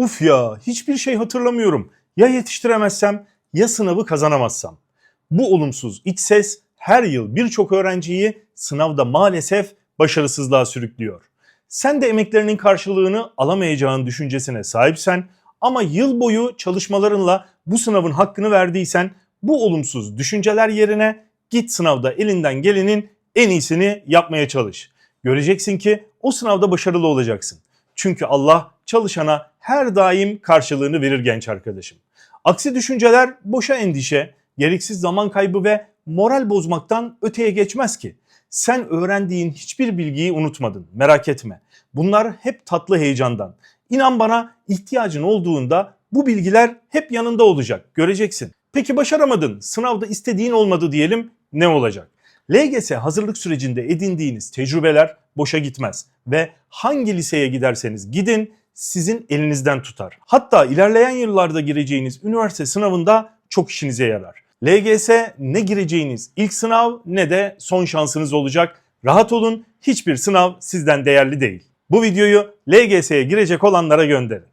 Uf ya hiçbir şey hatırlamıyorum. Ya yetiştiremezsem ya sınavı kazanamazsam. Bu olumsuz iç ses her yıl birçok öğrenciyi sınavda maalesef başarısızlığa sürüklüyor. Sen de emeklerinin karşılığını alamayacağın düşüncesine sahipsen ama yıl boyu çalışmalarınla bu sınavın hakkını verdiysen bu olumsuz düşünceler yerine git sınavda elinden gelenin en iyisini yapmaya çalış. Göreceksin ki o sınavda başarılı olacaksın. Çünkü Allah çalışana her daim karşılığını verir genç arkadaşım. Aksi düşünceler boşa endişe, gereksiz zaman kaybı ve moral bozmaktan öteye geçmez ki. Sen öğrendiğin hiçbir bilgiyi unutmadın. Merak etme. Bunlar hep tatlı heyecandan. İnan bana ihtiyacın olduğunda bu bilgiler hep yanında olacak. Göreceksin. Peki başaramadın. Sınavda istediğin olmadı diyelim. Ne olacak? LGS hazırlık sürecinde edindiğiniz tecrübeler boşa gitmez ve hangi liseye giderseniz gidin sizin elinizden tutar. Hatta ilerleyen yıllarda gireceğiniz üniversite sınavında çok işinize yarar. LGS ne gireceğiniz ilk sınav ne de son şansınız olacak. Rahat olun hiçbir sınav sizden değerli değil. Bu videoyu LGS'ye girecek olanlara gönderin.